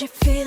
you feel?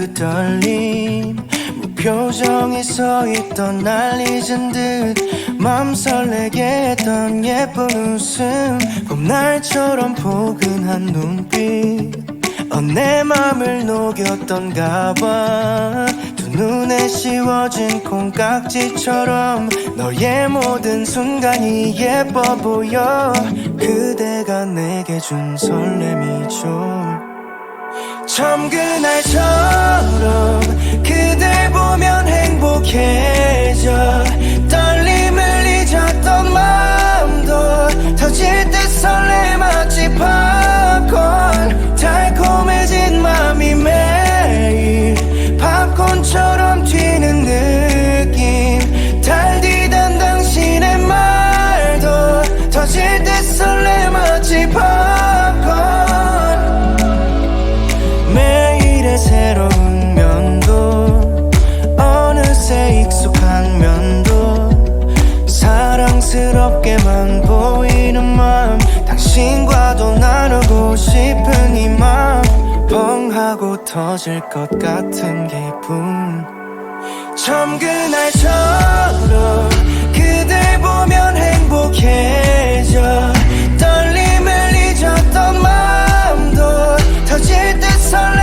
그 떨림 무표정이 서 있던 날 잊은 듯 맘 설레게 했던 예쁜 웃음 봄날처럼 포근한 눈빛. 어, 내 맘을 녹였던가 봐두 눈에 씌워진 콩깍지처럼 너의 모든 순간이 예뻐 보여. 그대가 내게 준 설렘이죠 처음 그날처럼 그댈 보면 행복해져 떨림 터질 것 같은 기분. 처음 그날처럼 그댈 보면 행복해져. 떨림을 잊었던 마음도 터질 듯 설레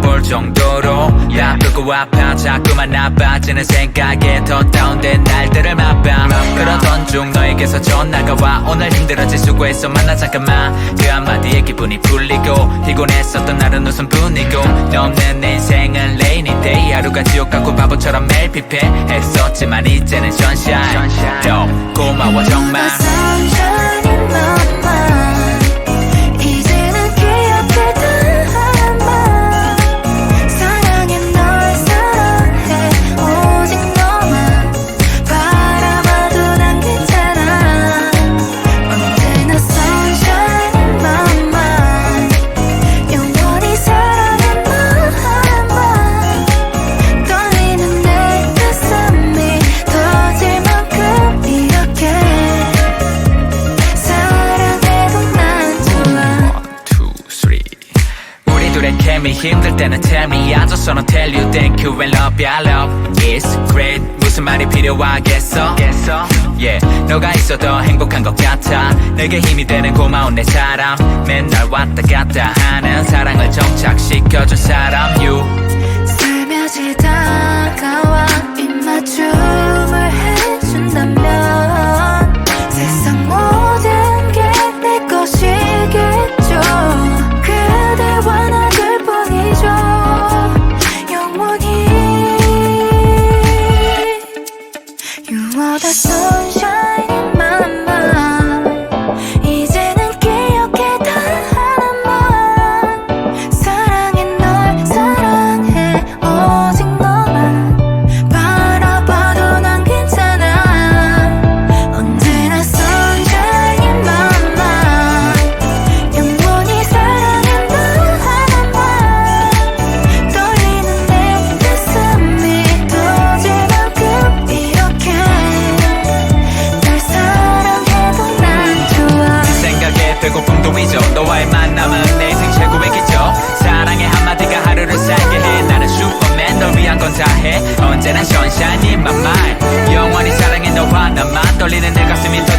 볼 정도로 바쁘고 아파 자꾸만 나빠지는 생각에 더 다운된 날들을 맛봐. 그러던 중 너에게서 전화가 와. 오늘 힘들었지 수고했어. 만나 잠깐만. 그 한마디에 기분이 풀리고 피곤했었던 날은 웃음뿐이고 너 없는 내 인생은 레이니 데이 하루가 지옥 같고 바보처럼 매일 피폐했었지만 이제는 sunshine. 더 고마워 정말 you and love I love it's great. 무슨 말이 필요하겠어? Yeah. 너가 있어 더 행복한 것 같아. 내게 힘이 되는 고마운 내 사람. 맨날 왔다 갔다 하는 사랑을 정착시켜준 사람. You. 살며시 다가와 입맞춤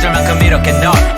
찾을 만큼 이렇게 너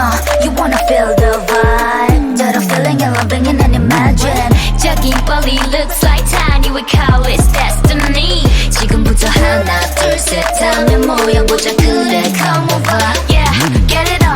uh, you wanna feel the vibe. That I'm feeling and loving and imagine. 저긴 빨리 looks like tiny we call it destiny. 지금부터 하나 둘셋 하면 모여 보자. 그래 come over. Yeah get it up.